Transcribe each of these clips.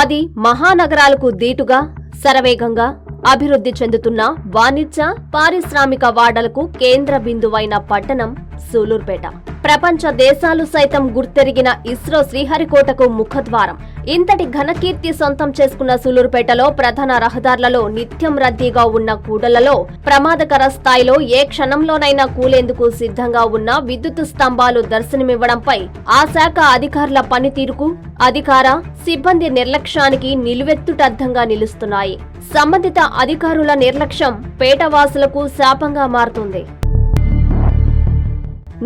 అది మహానగరాలకు దీటుగా శరవేగంగా అభివృద్ధి చెందుతున్న వాణిజ్య పారిశ్రామిక వాడలకు కేంద్ర బిందువైన పట్టణం సూలూర్పేట. ప్రపంచ దేశాలు సైతం గుర్తెరిగిన ఇస్రో శ్రీహరికోటకు ముఖద్వారం. ఇంతటి ఘనకీర్తి సొంతం చేసుకున్న సూలూరుపేటలో ప్రధాన రహదారులలో నిత్యం రద్దీగా ఉన్న కూడలలో ప్రమాదకర స్థాయిలో ఏ క్షణంలోనైనా కూలేందుకు సిద్ధంగా ఉన్న విద్యుత్ స్తంభాలు దర్శనమివ్వడంపై ఆ శాఖ అధికారుల పనితీరుకు అధికార సిబ్బంది నిర్లక్ష్యానికి నిలువెత్తుటద్దంగా నిలుస్తున్నాయి. సంబంధిత అధికారుల నిర్లక్ష్యం పేటవాసులకు శాపంగా మారుతుంది.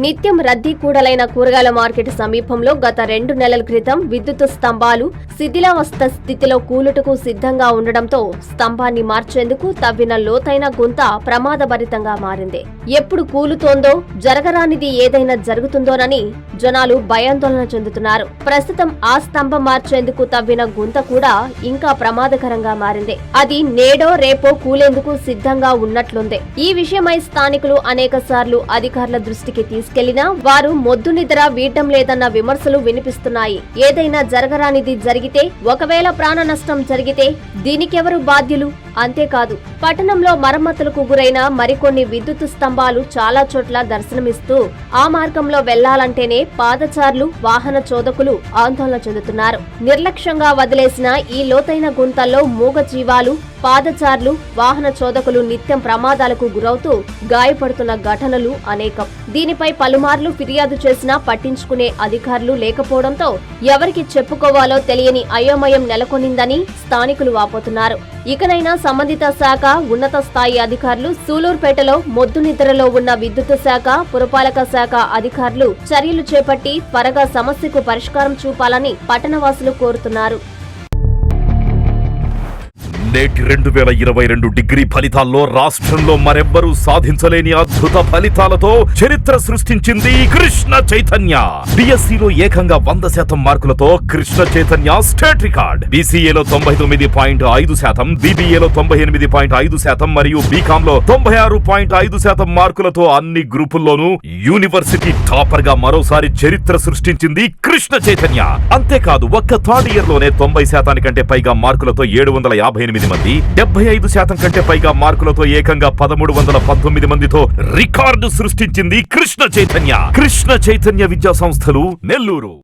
నిత్యం రద్దీ కూడలైన కూరగాయల మార్కెట్ సమీపంలో గత రెండు నెలల క్రితం విద్యుత్ స్తంభాలు శిథిలావస్థ స్థితిలో కూలుటకు సిద్ధంగా ఉండడంతో స్తంభాన్ని మార్చేందుకు తవ్విన లోతైన గుంత ప్రమాదభరితంగా మారింది. ఎప్పుడు కూలుతోందో జరగరానిది ఏదైనా జరుగుతుందోనని జనాలు భయాందోళన చెందుతున్నారు. ప్రస్తుతం ఆ స్తంభం మార్చేందుకు తవ్విన గుంత కూడా ఇంకా ప్రమాదకరంగా మారింది. అది నేడో రేపో కూలేందుకు సిద్ధంగా ఉన్నట్లుంది. ఈ విషయమై స్థానికులు అనేక సార్లు అధికారుల దృష్టికి తీసుకు తీసుకెళ్ళినా వారు మొద్దు నిద్ర వీడటం లేదన్న విమర్శలు వినిపిస్తున్నాయి. ఏదైనా జరగరానిది జరిగితే ఒకవేళ ప్రాణ నష్టం జరిగితే దీనికెవరు బాధ్యులు? అంతేకాదు పట్టణంలో మరమ్మతులకు గురైన మరికొన్ని విద్యుత్ స్తంభాలు చాలా చోట్ల దర్శనమిస్తూ ఆ మార్గంలో వెళ్ళాలంటేనే పాదచారులు వాహన చోదకులు ఆందోళన చెందుతున్నారు. నిర్లక్ష్యంగా వదిలేసిన ఈ లోతైన గుంతల్లో మూగ జీవాలు పాదచారులు వాహన చోదకులు నిత్యం ప్రమాదాలకు గురవుతూ గాయపడుతున్న ఘటనలు అనేకం. దీనిపై పలుమార్లు ఫిర్యాదు చేసినా పట్టించుకునే అధికారులు లేకపోవడంతో ఎవరికి చెప్పుకోవాలో తెలియని అయోమయం నెలకొనిందని స్థానికులు వాపోతున్నారు. ఇకనైనా సంబంధిత శాఖ ఉన్నత స్థాయి అధికారులు సూలూరుపేటలో మొద్దు నిద్రలో ఉన్న విద్యుత్ శాఖ పురపాలక శాఖ అధికారులు చర్యలు చేపట్టి త్వరగా సమస్యకు పరిష్కారం చూపాలని పట్టణవాసులు కోరుతున్నారు. నేటి రెండు వేల ఇరవై రెండు డిగ్రీ ఫలితాల్లో రాష్ట్రంలో మరెవ్వరూ సాధించలేని అద్భుత ఫలితాలతో చరిత్ర సృష్టించింది కృష్ణ చైతన్య. బిఎస్సిలో ఏకంగా వంద శాతం మార్కులతో కృష్ణ చైతన్య స్టేట్ రికార్డ్. బీసీఏలో తొంభై తొమ్మిది పాయింట్ ఐదు శాతం బీబీఏలో తొంభై ఎనిమిది పాయింట్ ఐదు శాతం మరియు బీకామ్లో తొంభై ఆరు పాయింట్ ఐదు శాతం మార్కులతో అన్ని గ్రూపుల్లోనూ యూనివర్సిటీ టాపర్గా మరోసారి చరిత్ర సృష్టించింది కృష్ణ చైతన్య. అంతేకాదు ఒక్క థర్డ్ ఇయర్లోనే తొంభై శాతానికంటే పైగా మార్కులతో ఏడు వందల యాభై ఎనిమిది ఎనిమిది మంది డెబ్బై ఐదు శాతం కంటే పైగా మార్కులతో ఏకంగా పదమూడు వందల పంతొమ్మిది మందితో రికార్డు సృష్టించింది కృష్ణ చైతన్య. కృష్ణ చైతన్య విద్యా సంస్థలు నెల్లూరు.